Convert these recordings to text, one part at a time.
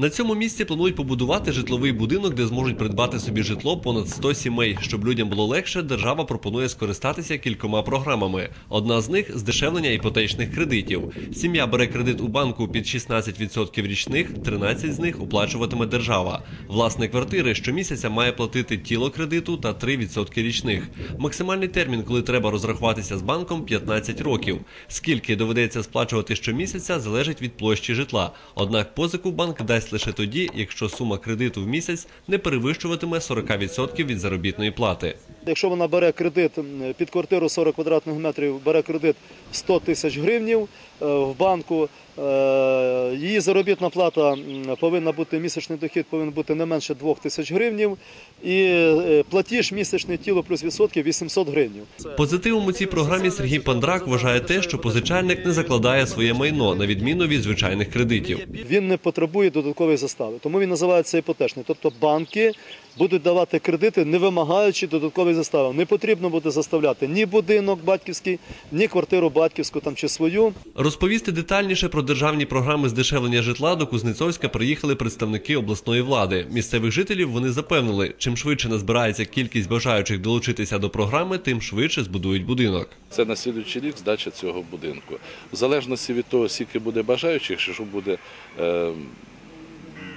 На цьому місці планують побудувати житловий будинок, де зможуть придбати собі житло понад 100 сімей. Щоб людям було легше, держава пропонує скористатися кількома програмами. Одна з них здешевлення іпотечних кредитів. Сім'я бере кредит у банку під 16% річних, 13 з них оплачуватиме держава. Власник квартири щомісяця має платити тіло кредиту та 3% річних. Максимальний термін, коли треба розрахуватися з банком, 15 років. Скільки доведеться сплачувати щомісяця, залежить від площі житла. Однак позику банк дасть лише тоді, якщо сума кредиту в місяць не перевищуватиме 40% від заробітної плати. Якщо вона бере кредит під квартиру 40 квадратних метрів, бере кредит 100 тисяч гривнів е, в банку, е, її заробітна плата повинна бути, місячний дохід повинен бути не менше 2 тисяч гривнів, і е, платіж місячне тіло плюс відсотки 800 гривнів. Позитивом у цій програмі Сергій Пандрак вважає те, що позичальник не закладає своє майно на відміну від звичайних кредитів. Він не потребує додаткової застави, тому він називається іпотечний. Тобто банки будуть давати кредити, не вимагаючи додаткової застави. Не потрібно буде заставляти ні будинок батьківський, ні квартиру батьківську там чи свою. Розповісти детальніше про державні програми здешевлення житла до Кузнецовська приїхали представники обласної влади. Місцевих жителів вони запевнили, чим швидше назбирається кількість бажаючих долучитися до програми, тим швидше збудують будинок. Це на слідуючий рік здача цього будинку. В залежності від того, скільки буде бажаючих, якщо буде е,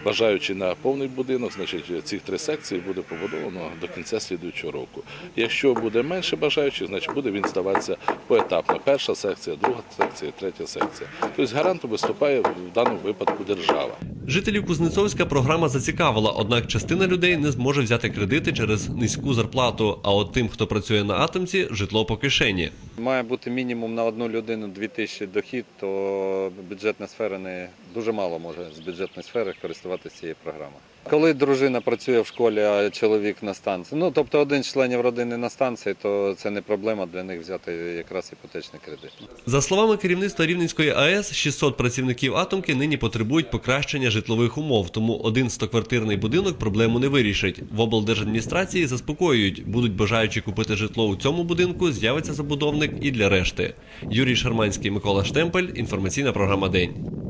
бажаючи на повний будинок, значить ці три секції буде побудовано до кінця слідуючого року. Якщо буде менше бажаючих, значить буде він здаватися поетапно. Перша секція, друга секція, третя секція. Тобто гарантом виступає в даному випадку держава. Жителів Кузнецовська програма зацікавила, однак частина людей не зможе взяти кредити через низьку зарплату. А от тим, хто працює на атомці, житло по кишені. Має бути мінімум на одну людину 2 тисячі дохід, то бюджетна сфера не дуже мало може з бюджетної сфери користуватися цією програмою. Коли дружина працює в школі, а чоловік на станції, ну тобто один з членів родини на станції, то це не проблема для них взяти якраз іпотечний кредит. За словами керівництва Рівненської АЕС, 600 працівників атомки нині потребують покращення житлових умов, тому один стоквартирний будинок проблему не вирішить. В облдержадміністрації заспокоюють, будуть бажаючі купити житло у цьому будинку, з'явиться забудовник і для решти. Юрій Шарманський, Микола Штемпель. Інформаційна програма День.